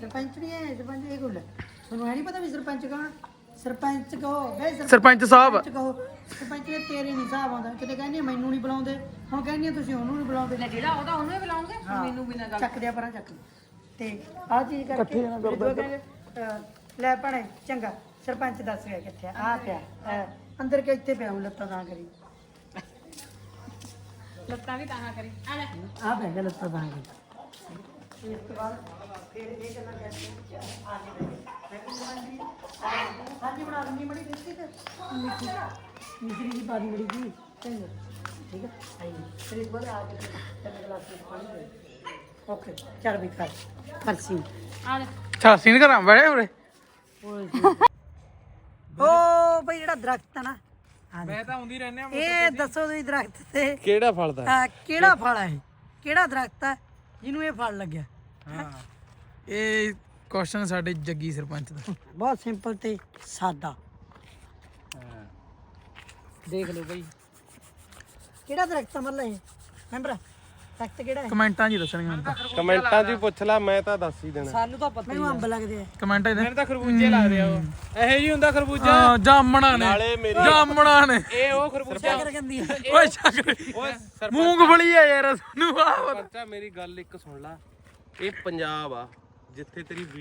[SPEAKER 3] ਸਰਪੰਚ ਨਹੀਂ ਹੈ ਸਰਪੰਚ ਇਹ ਗੁੱਲ ਤੁਹਾਨੂੰ ਹੈ ਨਹੀਂ ਪਤਾ ਵੀ ਸਰਪੰਚ ਕੌਣ? ਸਰਪੰਚ ਕਹੋ ਬੇ ਸਰਪੰਚ
[SPEAKER 7] ਸਰਪੰਚ ਸਾਹਿਬ।
[SPEAKER 3] ਕਹੋ। ਸਰਪੰਚ ਨੇ ਤੇਰੇ ਨਹੀਂ ਹਿਸਾਬ ਆਉਂਦਾ ਕਿਤੇ ਕਹਿੰਦੀ ਆ, ਮੈਨੂੰ ਨਹੀਂ ਬੁਲਾਉਂਦੇ ਹੁਣ ਕਹਿੰਦੀ ਆ, ਤੁਸੀਂ ਉਹਨੂੰ ਨਹੀਂ ਬੁਲਾਉਂਦੇ।
[SPEAKER 4] ਜਿਹੜਾ ਉਹਦਾ ਉਹਨੂੰ ਹੀ ਬੁਲਾਉਂਗੇ ਮੈਨੂੰ ਵੀ ਨਾ
[SPEAKER 3] ਚੱਕ ਦਿਆ ਪਰਾਂ ਚੱਕ ਤੇ ਆਹ ਚੀਜ਼ ਕਰਕੇ ਫਿਰ ਦੋ ਕਹਿੰਦੇ, ਅਹ, ਲੈ ਭਣੇ ਚੰਗਾ ਸਰਪੰਚ ਦੱਸ ਗਿਆ ਕਿੱਥੇ ਆ? ਆਹ ਪਿਆ ਅਹ, ਅੰਦਰ ਕਿ ਇੱਥੇ ਪਿਆ ਹੁਣ ਲੱਤਾਂ ਤਾਂ ਕਰੀ।
[SPEAKER 4] ਲੱਤਾਂ ਵੀ ਤਾਂ ਕਰੀ। ਆ ਲੈ।
[SPEAKER 3] ਆ ਪੈ ਗਿਆ ਲੱਤਾਂ ਤਾਂ ਕਰੀ। ਇਸ ਤੋਂ ਬਾਅਦ ਫਿਰ ਇਹ ਗੱਲਾਂ ਕਰਦੇ ਆ ਜੀ ਮੈਂ ਕਹਿੰਦੀ ਹਾਂਜੀ। ਬਣਾ ਦਿੰਦੀ ਮੜੀ ਦਿੱਤੀ ਤੇ। ਮਿੱਠੀ ਮਿੱਠੀ ਦੀ ਬਾਦੀ ਮੜੀ ਜੀ। ਚੰਗਾ। ਠੀਕ ਹੈ ਆਈ ਫਿਰ ਇਸ ਤੋਂ ਬਾਅਦ ਆ ਕੇ ਤਿੰਨ ਗਲਾਸ ਪਾਣੀ ਦੇ ਓਕੇ ਚੱਲ ਵੀ ਕਰ ਕਰ ਸੀ
[SPEAKER 4] ਆ ਲੈ।
[SPEAKER 7] ਚਾ ਸੀਨ ਕਰਾਂ ਬੜੇ ਉਰੇ।
[SPEAKER 3] ਓ ਬਈ ਜਿਹੜਾ ਦਰਖਤ ਆ ਨਾ।
[SPEAKER 8] ਮੈਂ ਤਾਂ ਆਉਂਦੀ ਰਹਿੰਦੇ ਆ
[SPEAKER 3] ਇਹ ਦੱਸੋ ਤੁਸੀਂ ਦਰਖਤ ਤੇ।
[SPEAKER 5] ਕਿਹੜਾ ਫਲ ਦਾ
[SPEAKER 3] ਕਿਹੜਾ ਫਲ ਹੈ? ਕਿਹੜਾ ਦਰਖਤ ਹੈ? ਜਿਹਨੂੰ ਇਹ ਫਲ ਲੱਗਿਆ।
[SPEAKER 8] ਹਾਂ। ਇਹ ਕੁਐਸਚਨ ਸਾਡੇ ਜੱਗੀ ਸਰਪੰਚ ਦਾ।
[SPEAKER 3] ਬਹੁਤ ਸਿੰਪਲ ਤੇ ਸਾਦਾ।
[SPEAKER 8] ਦੇਖ ਲਓ ਬਈ।
[SPEAKER 3] ਕਿਹੜਾ ਦਰਖਤ ਮੱਲਾ ਇਹ? ਮੈਂਬਰ ਦਰਖਤ ਕਿਹੜਾ ਹੈ?
[SPEAKER 8] ਕਮੈਂਟਾਂ 'ਚ ਹੀ ਦੱਸਣਗੇ ਹੁਣ ਤਾਂ।
[SPEAKER 5] ਕਮੈਂਟਾਂ 'ਚ ਹੀ ਪੁੱਛ ਲੈ ਮੈਂ ਤਾਂ ਦੱਸ ਹੀ ਦੇਣਾ।
[SPEAKER 3] ਸਾਨੂੰ ਤਾਂ ਪਤਾ ਮੈਨੂੰ ਅੰਬ ਲੱਗਦੇ ਆ।
[SPEAKER 8] ਕਮੈਂਟਾਂ 'ਚ ਮੈਨੂੰ ਤਾਂ ਖਰਬੂਜੇ ਲੱਗਦੇ ਆ ਉਹ। ਇਹੋ ਜੀ ਹੁੰਦਾ ਖਰਬੂਜਾ? ਜਾਮਣਾ ਨੇ।
[SPEAKER 5] ਨਾਲੇ ਮੇਰੀ
[SPEAKER 8] ਜਾਮਣਾ ਨੇ।
[SPEAKER 5] ਇਹ ਉਹ ਖਰਬੂਜਾ।
[SPEAKER 3] ਕਰ ਗੰਦੀ ਆ।
[SPEAKER 8] ਓਏ ਸ਼ੱਕਰ ਮੂੰਗਫਲੀ ਆ ਯਾਰ ਸਾਨੂੰ ਆ
[SPEAKER 5] ਸਰਪੰਚਾ ਮੇਰੀ ਗੱਲ ਇੱਕ ਸੁਣ ਲੈ। ਇਹ ਪੰਜਾਬ ਆ ਜਿੱਥੇ ਤੇਰੀ